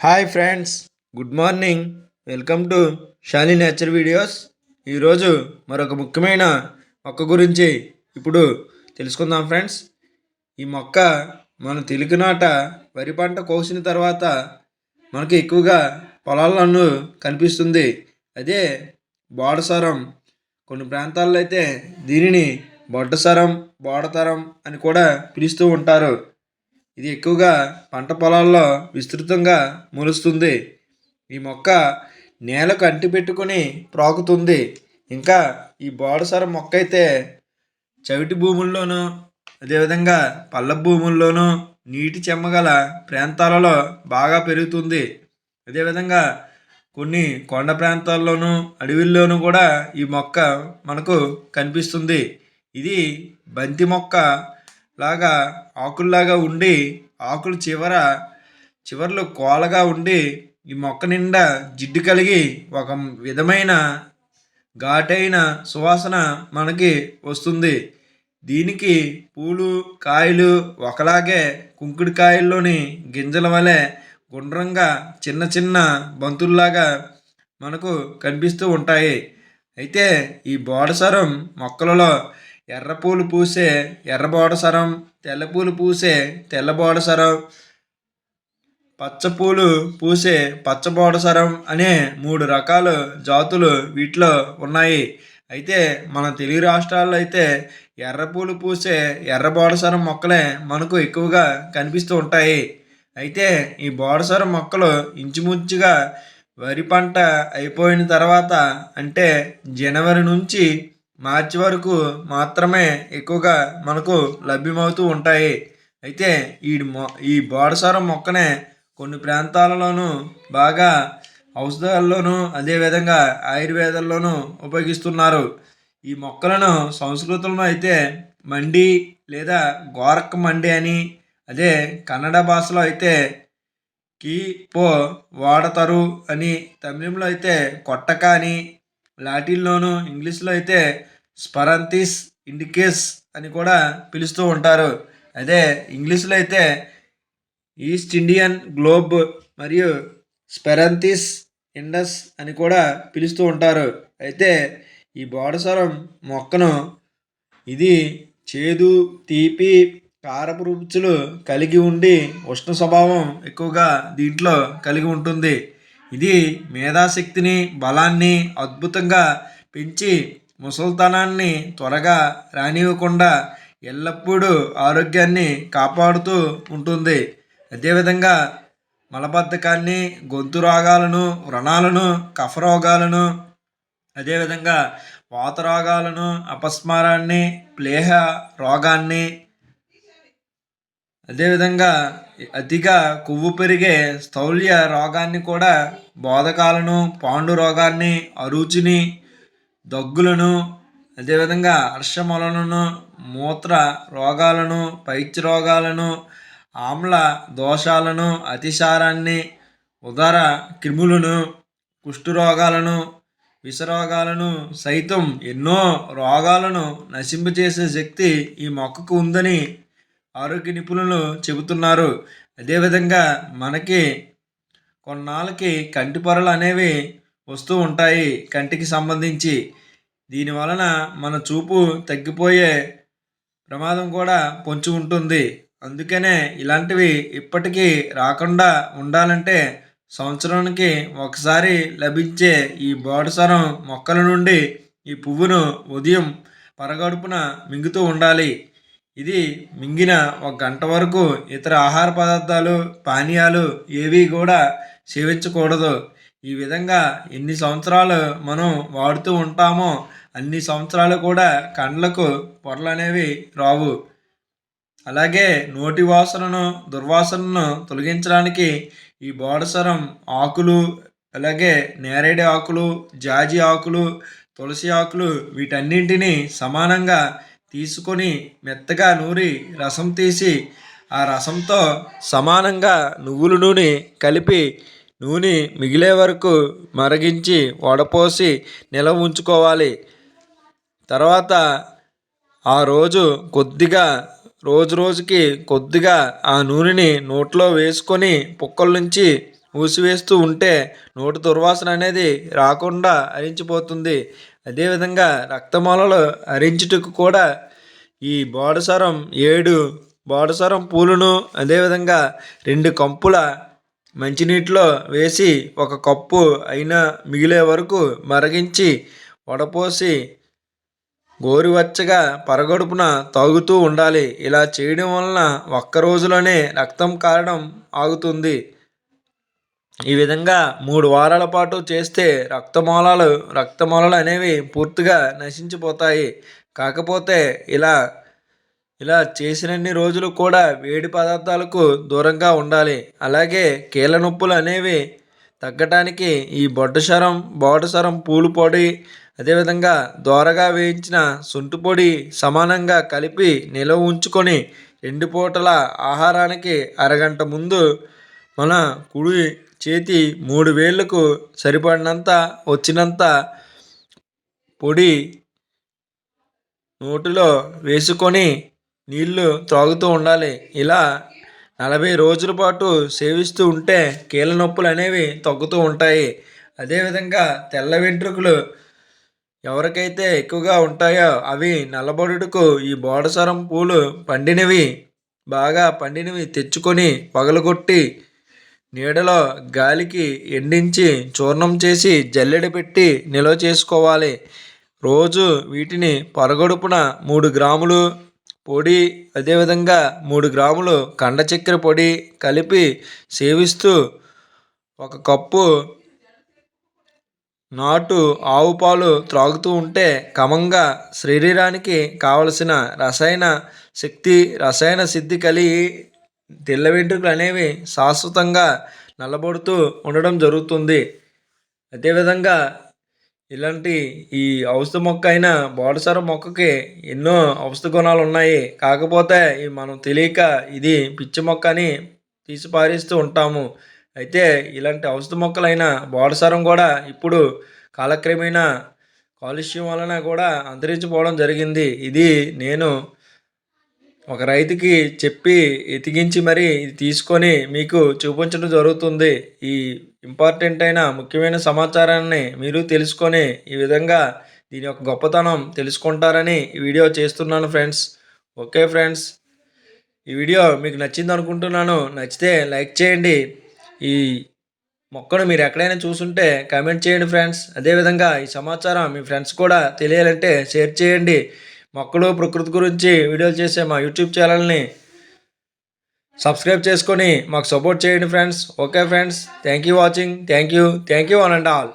Hi friends good morning welcome to Shali nature videos ఈరోజు మరొక ముఖ్యమైన మొక్క గురించి ఇప్పుడు తెలుసుకుందాం ఫ్రెండ్స్ ఈ మొక్క మన తెలుగునాట వరి పంట కోసిన తర్వాత మనకి ఎక్కువగా పొలాలను కనిపిస్తుంది. అదే బోడసారం కొన్ని ప్రాంతాల్లో అయితే దీనిని బొడ్డసారం బోడతరం అని కూడా పిలుస్తూ ఉంటారు. ఇది ఎక్కువగా పంట పొలాల్లో విస్తృతంగా మొలుస్తుంది. ఈ మొక్క నేలకు అంటిపెట్టుకుని ప్రాకుతుంది. ఇంకా ఈ బోడసర మొక్క అయితే చవిటి భూముల్లోనూ అదేవిధంగా పల్ల భూముల్లోనూ నీటి చెమ్మగల ప్రాంతాలలో బాగా పెరుగుతుంది. అదేవిధంగా కొన్ని కొండ ప్రాంతాల్లోనూ అడవిల్లోనూ కూడా ఈ మొక్క మనకు కనిపిస్తుంది. ఇది బంతి మొక్క లాగా ఆకుల్లాగా ఉండి ఆకులు చివర చివరిలో కోలగా ఉండి ఈ మొక్క నిండా జిడ్డు కలిగి ఒక విధమైన ఘాటైన సువాసన మనకి వస్తుంది. దీనికి పూలు కాయలు ఒకలాగే కుంకుడుకాయల్లోని గింజల వలె గుండ్రంగా చిన్న చిన్న బంతుల్లాగా మనకు కనిపిస్తూ ఉంటాయి. అయితే ఈ బోడసరం మొక్కలలో ఎర్రపూలు పూసే ఎర్రబోడసరం తెల్లపూలు తెల్ల పూలు పూసే తెల్ల పచ్చపూలు పచ్చ పూలు పూసే పచ్చబోడసరం అనే మూడు రకాల జాతులు వీటిలో ఉన్నాయి. అయితే మన తెలుగు రాష్ట్రాల్లో అయితే ఎర్రపూలు పూసే ఎర్ర బోడసరం మొక్కలే మనకు ఎక్కువగా కనిపిస్తూ ఉంటాయి. అయితే ఈ బోడసరం మొక్కలు ఇంచుమించుగా వరి పంట అయిపోయిన తర్వాత అంటే జనవరి నుంచి మార్చి వరకు మాత్రమే ఎక్కువగా మనకు లభ్యమవుతూ ఉంటాయి. అయితే ఈ మొ ఈ బోడసారం మొక్కనే కొన్ని ప్రాంతాలలోనూ బాగా ఔషధాల్లోనూ అదేవిధంగా ఆయుర్వేదాల్లోనూ ఉపయోగిస్తున్నారు. ఈ మొక్కలను సంస్కృతంలో అయితే మండి లేదా గోరక్క మండి అని అదే కన్నడ భాషలో అయితే కీ పో వాడతారు అని తమిళంలో అయితే కొట్టక అని లాటిన్లోను ఇంగ్లీష్లో అయితే స్పరంతిస్ ఇండికేస్ అని కూడా పిలుస్తూ ఉంటారు. అదే ఇంగ్లీష్లో అయితే ఈస్ట్ ఇండియన్ గ్లోబ్ మరియు స్పెరంతిస్ ఇండస్ అని కూడా పిలుస్తూ ఉంటారు. అయితే ఈ బోడసరం మొక్కను ఇది చేదు తీపి కారపు రుచులు కలిగి ఉండి ఉష్ణ స్వభావం ఎక్కువగా దీంట్లో కలిగి ఉంటుంది. ఇది మేధాశక్తిని బలాన్ని అద్భుతంగా పెంచి ముసల్తనాన్ని త్వరగా రానివ్వకుండా ఎల్లప్పుడూ ఆరోగ్యాన్ని కాపాడుతూ ఉంటుంది. అదేవిధంగా మలబద్ధకాన్ని గొంతు రోగాలను వ్రణాలను కఫ రోగాలను అదేవిధంగా వాత రోగాలను అపస్మారాన్ని ప్లేహ రోగాన్ని అదేవిధంగా అతిగా కొవ్వు పెరిగే స్థౌల్య రోగాన్ని కూడా బోధకాలను పాండు రోగాన్ని అరుచిని దగ్గులను అదేవిధంగా హర్షమలను మూత్ర రోగాలను పైత్య రోగాలను ఆమ్ల దోషాలను అతిసారాన్ని ఉదర క్రిములను కుష్ఠరోగాలను విషరోగాలను సైతం ఎన్నో రోగాలను నశింపజేసే శక్తి ఈ మొక్కకు ఉందని ఆరోగ్య నిపుణులు చెబుతున్నారు. అదేవిధంగా మనకి కొన్నాళ్ళకి కంటి పొరలు అనేవి వస్తూ ఉంటాయి కంటికి సంబంధించి. దీని వలన మన చూపు తగ్గిపోయే ప్రమాదం కూడా పొంచి ఉంటుంది. అందుకనే ఇలాంటివి ఇప్పటికీ రాకుండా ఉండాలంటే సంవత్సరానికి ఒకసారి లభించే ఈ బోడసరం మొక్కల నుండి ఈ పువ్వును ఉదయం పరగడుపున మింగుతూ ఉండాలి. ఇది మింగిన ఒక గంట వరకు ఇతర ఆహార పదార్థాలు పానీయాలు ఏవి కూడా సేవించకూడదు. ఈ విధంగా ఎన్ని సంవత్సరాలు మనం వాడుతూ ఉంటామో అన్ని సంవత్సరాలు కూడా కండ్లకు పొరలు అనేవి రావు. అలాగే నోటి వాసనను దుర్వాసనను తొలగించడానికి ఈ బోడసరం ఆకులు అలాగే నేరేడు ఆకులు జాజి ఆకులు తులసి ఆకులు వీటన్నింటినీ సమానంగా తీసుకొని మెత్తగా నూరి రసం తీసి ఆ రసంతో సమానంగా నువ్వుల నూనె కలిపి నూనె మిగిలే వరకు మరిగించి వడపోసి నిల్వ ఉంచుకోవాలి. తర్వాత ఆ రోజు కొద్దిగా రోజు రోజుకి కొద్దిగా ఆ నూనెని నోట్లో వేసుకొని పుక్కల నుంచి ఊసివేస్తూ ఉంటే నోటి దుర్వాసన అనేది రాకుండా అరించిపోతుంది అదేవిధంగా రక్తమూలలు హరించుటకు కూడా ఈ బోడసరం ఏడు బోడసరం పూలను అదేవిధంగా రెండు కంపుల మంచినీటిలో వేసి ఒక కప్పు అయినా మిగిలే వరకు మరిగించి వడపోసి గోరువెచ్చగా పరగడుపున తాగుతూ ఉండాలి. ఇలా చేయడం వలన ఒక్క రోజులోనే రక్తం కారడం ఆగుతుంది. ఈ విధంగా మూడు వారాల పాటు చేస్తే రక్తమూలాలు రక్తమూలాలు అనేవి పూర్తిగా నశించిపోతాయి. కాకపోతే ఇలా ఇలా చేసినన్ని రోజులు కూడా వేడి పదార్థాలకు దూరంగా ఉండాలి. అలాగే కీళ్ళ నొప్పులు అనేవి తగ్గటానికి ఈ బొడ్డసరం బోడసరం పూలు పొడి అదేవిధంగా దోరగా వేయించిన సొంటు పొడి సమానంగా కలిపి నిలవ ఉంచుకొని రెండు పూటల ఆహారానికి అరగంట ముందు మన కుడి చేతి మూడు వేళ్ళకు సరిపడినంత వచ్చినంత పొడి నోటిలో వేసుకొని నీళ్ళు త్రాగుతూ ఉండాలి. ఇలా నలభై రోజుల పాటు సేవిస్తూ ఉంటే కీళ్ళ నొప్పులు అనేవి తగ్గుతూ ఉంటాయి. అదేవిధంగా తెల్ల వెంట్రుకలు ఎవరికైతే ఎక్కువగా ఉంటాయో అవి నల్లబడుటకు ఈ బోడసరం పూలు పండినవి బాగా పండినవి తెచ్చుకొని పగలగొట్టి నీడలో గాలికి ఎండించి చూర్ణం చేసి జల్లెడ పెట్టి నిల్వ చేసుకోవాలి. రోజు వీటిని పరగడుపున మూడు గ్రాములు పొడి అదేవిధంగా మూడు గ్రాములు కండ చక్కెర పొడి కలిపి సేవిస్తూ ఒక కప్పు నాటు ఆవు పాలు త్రాగుతూ ఉంటే క్రమంగా శరీరానికి కావలసిన రసాయన శక్తి రసాయన సిద్ధి కలిగి తెల్ల వెంట్రుకలు అనేవి శాశ్వతంగా నల్లబడుతూ ఉండడం జరుగుతుంది. అదేవిధంగా ఇలాంటి ఈ ఔషధ మొక్క అయిన బోడసర మొక్కకి ఎన్నో ఔషధ గుణాలు ఉన్నాయి. కాకపోతే మనం తెలియక ఇది పిచ్చి మొక్క అని తీసి పారేస్తూ ఉంటాము. అయితే ఇలాంటి ఔషధ మొక్కలైన బోడసరం కూడా ఇప్పుడు కాలక్రమేణా కాలుష్యం వలన కూడా అంతరించిపోవడం జరిగింది. ఇది నేను ఒక రైతుకి చెప్పి ఎతికించి మరి ఇది తీసుకొని మీకు చూపించడం జరుగుతుంది. ఈ ఇంపార్టెంట్ అయిన ముఖ్యమైన సమాచారాన్ని మీరు తెలుసుకొని ఈ విధంగా దీని యొక్క గొప్పతనం తెలుసుకుంటారని ఈ వీడియో చేస్తున్నాను ఫ్రెండ్స్. Okay friends. ఈ వీడియో మీకు నచ్చింది అనుకుంటున్నాను. నచ్చితే లైక్ చేయండి. ఈ మొక్కను మీరు ఎక్కడైనా చూసుంటే కామెంట్ చేయండి ఫ్రెండ్స్. అదేవిధంగా ఈ సమాచారం మీ ఫ్రెండ్స్ కూడా తెలియాలంటే షేర్ చేయండి. మొక్కలు ప్రకృతి గురించి వీడియోలు చేసే మా యూట్యూబ్ ఛానల్ని సబ్స్క్రైబ్ చేసుకొని మాకు సపోర్ట్ చేయండి friends. Okay friends thank you watching thank you thank you one and all.